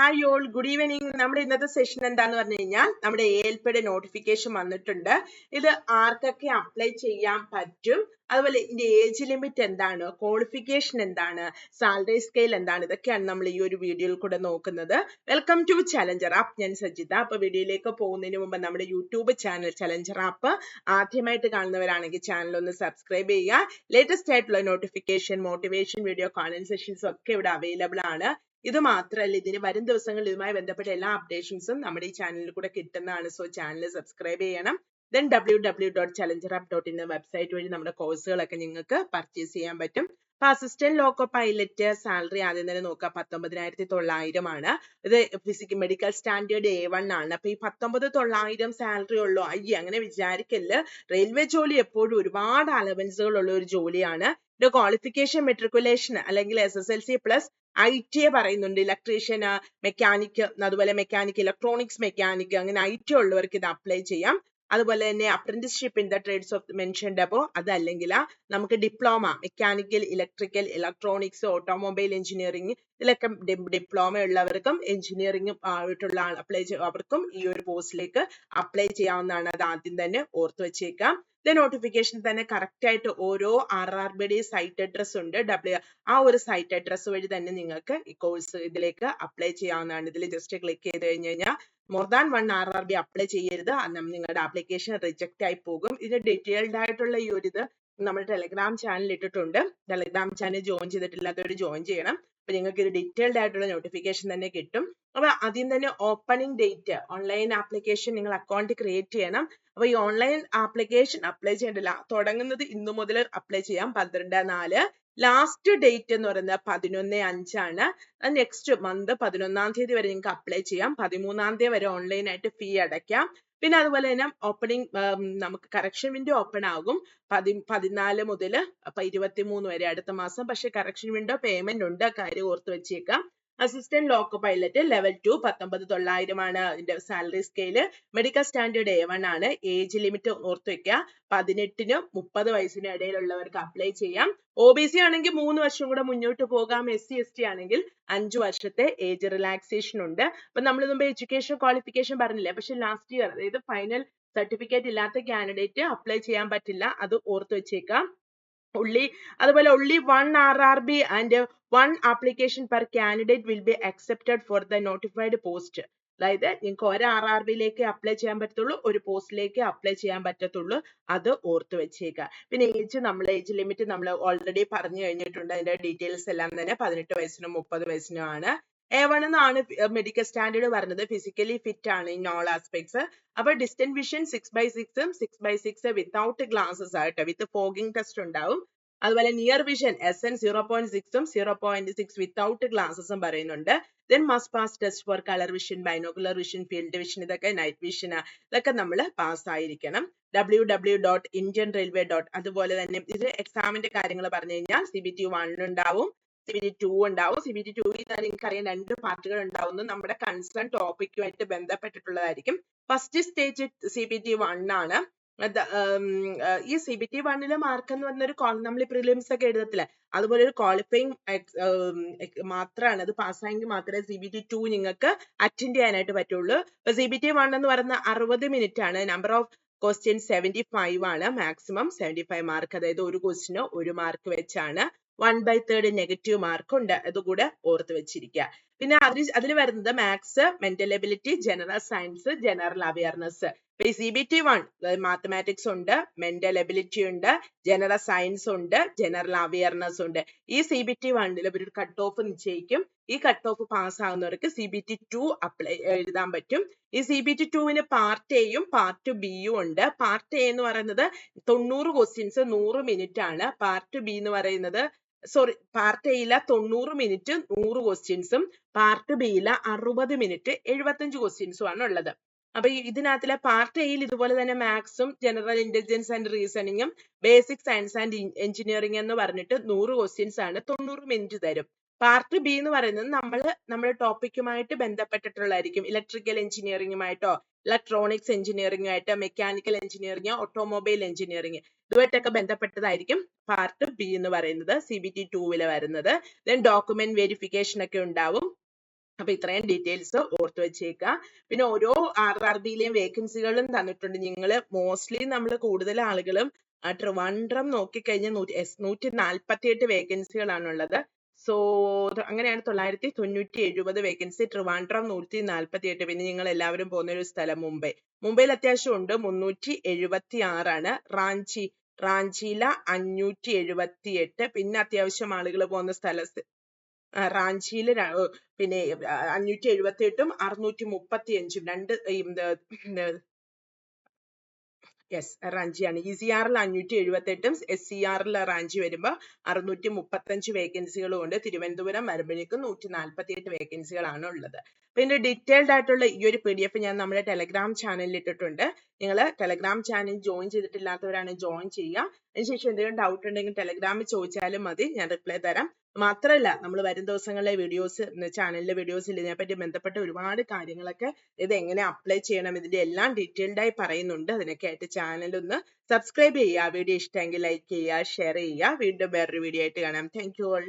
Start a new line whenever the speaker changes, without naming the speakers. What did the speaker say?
Hi all good evening നമ്മുടെ ഇന്നത്തെ session എന്താന്ന് പറഞ്ഞു കഴിഞ്ഞാൽ നമ്മുടെ എ എൽ പിയുടെ നോട്ടിഫിക്കേഷൻ വന്നിട്ടുണ്ട്. ഇത് ആർക്കൊക്കെ അപ്ലൈ ചെയ്യാൻ പറ്റും? അതുപോലെ ഇതിന്റെ ഏജ് ലിമിറ്റ് എന്താണ്? ക്വാളിഫിക്കേഷൻ എന്താണ്? സാലറി സ്കെയിൽ എന്താണ്? ഇതൊക്കെയാണ് നമ്മൾ ഈ ഒരു വീഡിയോയിൽ കൂടെ നോക്കുന്നത്. വെൽക്കം ടു ചലഞ്ചർ ആപ്പ് ഞാൻ സജിത. അപ്പൊ വീഡിയോയിലേക്ക് പോകുന്നതിന് മുമ്പ് നമ്മുടെ യൂട്യൂബ് ചാനൽ ചലഞ്ചർ ആപ്പ് ആദ്യമായിട്ട് കാണുന്നവരാണെങ്കിൽ ചാനൽ ഒന്ന് സബ്സ്ക്രൈബ് ചെയ്യുക. ലേറ്റസ്റ്റ് ആയിട്ടുള്ള notification motivation video conversations sessions ഒക്കെ ഇവിടെ അവൈലബിൾ ആണ്. ഇത് മാത്രമല്ല ഇതിന് വരും ദിവസങ്ങളിൽ ഇതുമായി ബന്ധപ്പെട്ട എല്ലാ അപ്ഡേഷൻസും നമ്മുടെ ഈ ചാനലിൽ കൂടെ കിട്ടുന്നതാണ്. സോ ചാനൽ സബ്സ്ക്രൈബ് ചെയ്യണം. Then W W dot challenger app dot in website വഴി നമ്മുടെ കോഴ്സുകളൊക്കെ നിങ്ങൾക്ക് പർച്ചേസ് ചെയ്യാൻ പറ്റും. അപ്പൊ അസിസ്റ്റന്റ് ലോക്കോ പൈലറ്റ് സാലറി ആദ്യം തന്നെ നോക്കുക. പത്തൊമ്പതിനായിരത്തി തൊള്ളായിരം ആണ്. ഇത് physical medical standard A one ആണ്. അപ്പൊ ഈ പത്തൊമ്പത് തൊള്ളായിരം സാലറി ഉള്ളൂ? അയ്യേ അങ്ങനെ വിചാരിക്കല്ല്. റെയിൽവേ ജോലി എപ്പോഴും ഒരുപാട് അലവൻസുകൾ ഉള്ള ഒരു ജോലിയാണ്. ക്വാളിഫിക്കേഷൻ മെട്രിക്കുലേഷൻ അല്ലെങ്കിൽ S S L C plus I T A പറയുന്നുണ്ട്. ഇലക്ട്രീഷ്യൻ മെക്കാനിക് അതുപോലെ മെക്കാനിക് ഇലക്ട്രോണിക്സ് മെക്കാനിക് അങ്ങനെ ഐ ടി ഉള്ളവർക്ക് ഇത് അപ്ലൈ ചെയ്യാം. അതുപോലെ തന്നെ apprenticeship in the trades of mentioned അപ്പോ അതല്ലെങ്കിൽ നമുക്ക് diploma mechanical electrical electronics automobile engineering ഇതിലൊക്കെ ഡിപ്ലോമ ഉള്ളവർക്കും എഞ്ചിനീയറിംഗ് ആയിട്ടുള്ള അപ്ലൈ അവർക്കും ഈ ഒരു പോസ്റ്റിലേക്ക് അപ്ലൈ ചെയ്യാവുന്നതാണ്. അത് ആദ്യം തന്നെ ഓർത്ത് വെച്ചേക്കാം. ഇത് നോട്ടിഫിക്കേഷൻ തന്നെ കറക്റ്റ് ആയിട്ട് ഓരോ ആർ ആർ ബിയുടെ സൈറ്റ് അഡ്രസ് ഉണ്ട്. ഡബ്ല്യു ആ ഒരു സൈറ്റ് അഡ്രസ് വഴി തന്നെ നിങ്ങൾക്ക് ഈ കോഴ്സ് ഇതിലേക്ക് അപ്ലൈ ചെയ്യാവുന്നതാണ്. ഇതിൽ ജസ്റ്റ് ക്ലിക്ക് ചെയ്ത് കഴിഞ്ഞ് കഴിഞ്ഞാൽ more than one R R B apply ചെയ്യരുത്. നിങ്ങളുടെ ആപ്ലിക്കേഷൻ റിജക്റ്റ് ആയി പോകും. ഇതിന്റെ ഡീറ്റെയിൽഡ് ആയിട്ടുള്ള ഈ ഒരു ഇത് നമ്മൾ ടെലഗ്രാം ചാനൽ ഇട്ടിട്ടുണ്ട്. ടെലഗ്രാം ചാനൽ ജോയിൻ ചെയ്തിട്ടില്ലാത്തവർ ജോയിൻ ചെയ്യണം. അപ്പൊ നിങ്ങൾക്ക് ഇത് ഡീറ്റെയിൽഡ് ആയിട്ടുള്ള നോട്ടിഫിക്കേഷൻ തന്നെ കിട്ടും. അപ്പൊ ആദ്യം തന്നെ ഓപ്പണിംഗ് ഡേറ്റ് ഓൺലൈൻ ആപ്ലിക്കേഷൻ നിങ്ങൾ അക്കൗണ്ട് ക്രിയേറ്റ് ചെയ്യണം. അപ്പൊ ഈ ഓൺലൈൻ ആപ്ലിക്കേഷൻ അപ്ലൈ ചെയ്യേണ്ടില്ല. തുടങ്ങുന്നത് ഇന്നു മുതൽ അപ്ലൈ ചെയ്യാം. പന്ത്രണ്ട് നാല്. ലാസ്റ്റ് ഡേറ്റ് എന്ന് പറയുന്നത് പതിനൊന്ന് അഞ്ചാണ്. നെക്സ്റ്റ് മന്ത് പതിനൊന്നാം തീയതി വരെ നിങ്ങൾക്ക് അപ്ലൈ ചെയ്യാം. പതിമൂന്നാം തീയതി വരെ ഓൺലൈൻ ആയിട്ട് ഫീ അടയ്ക്കാം. പിന്നെ അതുപോലെ തന്നെ ഓപ്പണിംഗ് നമുക്ക് കറക്ഷൻ വിൻഡോ ഓപ്പൺ ആകും. പതി പതിനാല് മുതൽ ഇരുപത്തിമൂന്ന് വരെ അടുത്ത മാസം. പക്ഷെ കറക്ഷൻ വിൻഡോ പേയ്മെന്റ് ഉണ്ട്. കാര്യം ഓർത്ത് വെച്ചേക്കാം. Assistant loco pilot level two പത്തൊമ്പത് തൊള്ളായിരം ആണ് ഇതിന്റെ salary scale medical standard A one ആണ്. ഏജ് ലിമിറ്റ് ഓർത്ത് വെക്കുക. പതിനെട്ടിനും മുപ്പത് വയസ്സിനും ഇടയിലുള്ളവർക്ക് അപ്ലൈ ചെയ്യാം. ഒ ബി സി ആണെങ്കിൽ മൂന്ന് വർഷം കൂടെ മുന്നോട്ട് പോകാം. എസ് സി എസ് ടി ആണെങ്കിൽ അഞ്ചു വർഷത്തെ ഏജ് റിലാക്സേഷൻ ഉണ്ട്. അപ്പൊ നമ്മൾ മുമ്പ് എഡ്യൂക്കേഷൻ ക്വാളിഫിക്കേഷൻ പറഞ്ഞില്ലേ? പക്ഷെ ലാസ്റ്റ് ഇയർ അതായത് ഫൈനൽ സർട്ടിഫിക്കറ്റ് ഇല്ലാത്ത കാൻഡിഡേറ്റ് അപ്ലൈ ചെയ്യാൻ പറ്റില്ല. അത് ഓർത്ത് വെച്ചേക്കാം. Only അതുപോലെ only one RRB and one application per candidate will be accepted for the notified post. അതായത് നിങ്ങൾക്ക് ഒരു ആർ ബിയിലേക്ക് അപ്ലൈ ചെയ്യാൻ പറ്റത്തുള്ളൂ ഒരു പോസ്റ്റിലേക്ക് അപ്ലൈ ചെയ്യാൻ പറ്റത്തുള്ളൂ അത് ഓർത്ത് വെച്ചേക്കുക. പിന്നെ ഏജ് നമ്മൾ ഏജ് ലിമിറ്റ് നമ്മൾ ഓൾറെഡി പറഞ്ഞു കഴിഞ്ഞിട്ടുണ്ട്. അതിന്റെ ഡീറ്റെയിൽസ് എല്ലാം തന്നെ പതിനെട്ട് വയസ്സിനും മുപ്പത് വയസ്സിനും ആണ്. എ വൺ എന്നാണ് മെഡിക്കൽ സ്റ്റാൻഡേർഡ് പറഞ്ഞത് ഫിസിക്കലി ഫിറ്റ് ആണ് ഇൻ ഓൾ ആസ്പെക്ട്സ് അപ്പൊ ഡിസ്റ്റന്റ് വിഷൻ സിക്സ് ബൈ സിക്സും six by six without glasses ആയിട്ട് വിത്ത് ഫോഗിംഗ് ടെസ്റ്റ് ഉണ്ടാവും. അതുപോലെ near vision S N zero point സിക്സും സീറോ പോയിന്റ് സിക്സ് വിത്തൗട്ട് ഗ്ലാസസും പറയുന്നുണ്ട്. Then must pass test for colour vision binocular vision field vision ഇതൊക്കെ night vision ഇതൊക്കെ നമ്മൾ pass ആയിരിക്കണം. W W dot Indian railway dot അതുപോലെ തന്നെ ഇത് എക്സാമിന്റെ കാര്യങ്ങൾ പറഞ്ഞു കഴിഞ്ഞാൽ സി ബി ടി വൺ ഉണ്ടാവും. സി ബി ടി ഉണ്ടാവും. സി ബി ടി ടുവിൽ നിങ്ങൾക്ക് അറിയാം രണ്ട് പാർട്ടുകൾ ഉണ്ടാവുന്നു. നമ്മുടെ കൺസേൺ ടോപ്പിക്കുമായിട്ട് ബന്ധപ്പെട്ടിട്ടുള്ളതായിരിക്കും. First stage C B T one ആണ്. ഈ സി ബി ടി വണ്ണിലെ മാർക്ക് എന്ന് പറഞ്ഞ ഒരു നമ്മൾ പ്രിലിംസ് ഒക്കെ എഴുതത്തില്ല? അതുപോലെ ഒരു ക്വാളിഫൈങ് മാത്രമാണ്. അത് പാസ്സായെങ്കിൽ മാത്രമേ സി ബി ടി നിങ്ങൾക്ക് അറ്റൻഡ് ചെയ്യാനായിട്ട് പറ്റുള്ളൂ. ഇപ്പൊ സി ബി ടി വൺ എന്ന് പറയുന്ന അറുപത് മിനിറ്റ് ആണ്. Number of question seventy five ആണ്. മാക്സിമം സെവന്റി ഫൈവ് മാർക്ക് അതായത് ഒരു ക്വസ്റ്റിന് ഒരു മാർക്ക് വെച്ചാണ്. One by third negative mark ഉണ്ട്. അതുകൂടെ ഓർത്ത് വെച്ചിരിക്കുക പിന്നെ അതിൽ അതിൽ വരുന്നത് maths mental ability general science general awareness C B T one mathematics ഉണ്ട് മെന്റൽ എബിലിറ്റി ഉണ്ട് ജനറൽ സയൻസ് ഉണ്ട് ജനറൽ അവയർനെസ് ഉണ്ട്. ഈ സി ബി ടി വണ്ണിൽ ഒരു കട്ട് ഓഫ് നിശ്ചയിക്കും. ഈ cut off pass ആകുന്നവർക്ക് C B T two apply എഴുതാൻ പറ്റും. ഈ സി ബി ടി ടുവിന് പാർട്ട് എയും പാർട്ട് ബിയും ഉണ്ട്. പാർട്ട് എ എന്ന് പറയുന്നത് തൊണ്ണൂറ് ക്വസ്റ്റ്യൻസ് നൂറ് മിനിറ്റ് ആണ്. പാർട്ട് ബി എന്ന് പറയുന്നത് സോറി പാർട്ട് എയിലെ തൊണ്ണൂറ് മിനിറ്റ് നൂറ് ക്വസ്റ്റ്യൻസും പാർട്ട് ബിയിലെ അറുപത് മിനിറ്റ് എഴുപത്തഞ്ച് ക്വസ്റ്റ്യൻസും ആണ് ഉള്ളത്. അപ്പൊ ഇതിനകത്തിലെ പാർട്ട് എയിൽ ഇതുപോലെ തന്നെ മാത്സും ജനറൽ ഇന്റലിജൻസ് ആൻഡ് റീസണിങ്ങും ബേസിക് സയൻസ് ആൻഡ് എഞ്ചിനീയറിംഗ് എന്ന് പറഞ്ഞിട്ട് നൂറ് ക്വസ്റ്റ്യൻസ് ആണ് തൊണ്ണൂറ് മിനിറ്റ് തരും. പാർട്ട് ബി എന്ന് പറയുന്നത് നമ്മൾ നമ്മുടെ ടോപ്പിക്കുമായിട്ട് ബന്ധപ്പെട്ടിട്ടുള്ളതായിരിക്കും. ഇലക്ട്രിക്കൽ എഞ്ചിനീയറിംഗുമായിട്ടോ ഇലക്ട്രോണിക്സ് എഞ്ചിനീയറിംഗ് ആയിട്ട് മെക്കാനിക്കൽ എഞ്ചിനീയറിംഗ് ഓട്ടോമൊബൈൽ എഞ്ചിനീയറിംഗ് ഇതുമായിട്ടൊക്കെ ബന്ധപ്പെട്ടതായിരിക്കും പാർട്ട് ബി എന്ന് പറയുന്നത് സി ബി ടി ടൂവിൽ വരുന്നത്. ദെൻ ഡോക്യുമെന്റ് വെരിഫിക്കേഷൻ ഒക്കെ ഉണ്ടാവും. അപ്പൊ ഇത്രയും ഡീറ്റെയിൽസ് ഓർത്തു വെച്ചേക്കുക പിന്നെ ഓരോ ആർ ആർ ബിയിലെയും വേക്കൻസികളും തന്നിട്ടുണ്ട്. നിങ്ങൾ മോസ്റ്റ്ലി നമ്മൾ കൂടുതൽ ആളുകളും ട്രിവാൻഡ്രം നോക്കിക്കഴിഞ്ഞാൽ നൂറ്റി നൂറ്റി നാൽപ്പത്തി എട്ട് വേക്കൻസികളാണുള്ളത് സോ അങ്ങനെയാണ് തൊള്ളായിരത്തി തൊണ്ണൂറ്റി എഴുപത് വേക്കൻസി ട്രിവാൻഡ്രം നൂറ്റി നാൽപ്പത്തി എട്ട് പിന്നെ നിങ്ങൾ എല്ലാവരും പോകുന്ന ഒരു സ്ഥലം മുംബൈ. മുംബൈയിൽ അത്യാവശ്യം ഉണ്ട്. മുന്നൂറ്റി എഴുപത്തി ആറാണ് റാഞ്ചി. റാഞ്ചിയില അഞ്ഞൂറ്റി എഴുപത്തി എട്ട് പിന്നെ അത്യാവശ്യം ആളുകൾ പോകുന്ന സ്ഥല റാഞ്ചിയിൽ പിന്നെ അഞ്ഞൂറ്റി എഴുപത്തി എട്ടും അറുന്നൂറ്റി മുപ്പത്തി അഞ്ചും രണ്ട് യെസ് റാഞ്ചിയാണ്. ഇ സി ആറിൽ അഞ്ഞൂറ്റി എഴുപത്തി എട്ടും എസ് സി ആറിൽ റാഞ്ചി വരുമ്പോൾ അറുന്നൂറ്റി മുപ്പത്തഞ്ച് വേക്കൻസികളും ഉണ്ട് തിരുവനന്തപുരം വരുമ്പോഴേക്കും നൂറ്റി നാൽപ്പത്തി എട്ട് വേക്കൻസികളാണ് ഉള്ളത് അപ്പൊ ഇതിന്റെ ഡീറ്റെയിൽഡ് ആയിട്ടുള്ള ഈ ഒരു പി ഡി എഫ് ഞാൻ നമ്മുടെ ടെലഗ്രാം ചാനലിൽ ഇട്ടിട്ടുണ്ട്. നിങ്ങൾ ടെലഗ്രാം ചാനൽ ജോയിൻ ചെയ്തിട്ടില്ലാത്തവരാണ് ജോയിൻ ചെയ്യുക. അതിനുശേഷം എന്തെങ്കിലും ഡൗട്ട് ഉണ്ടെങ്കിൽ ടെലഗ്രാമിൽ ചോദിച്ചാലും മതി. ഞാൻ റിപ്ലൈ തരാം. മാത്രമല്ല നമ്മൾ വരും ദിവസങ്ങളിലെ വീഡിയോസ് ചാനലിലെ വീഡിയോസ് വീഡിയോസിൽ ഇതിനെപ്പറ്റി ബന്ധപ്പെട്ട ഒരുപാട് കാര്യങ്ങളൊക്കെ ഇത് എങ്ങനെ അപ്ലൈ ചെയ്യണം ഇതിന്റെ എല്ലാം ഡീറ്റെയിൽഡ് ആയി പറയുന്നുണ്ട്. അതിനൊക്കെ ആയിട്ട് ചാനൽ ഒന്ന് സബ്സ്ക്രൈബ് ചെയ്യുക. വീഡിയോ ഇഷ്ടമെങ്കിൽ ലൈക്ക് ചെയ്യുക ഷെയർ ചെയ്യുക. വീണ്ടും വേറൊരു വീഡിയോ ആയിട്ട് കാണാം. Thank you all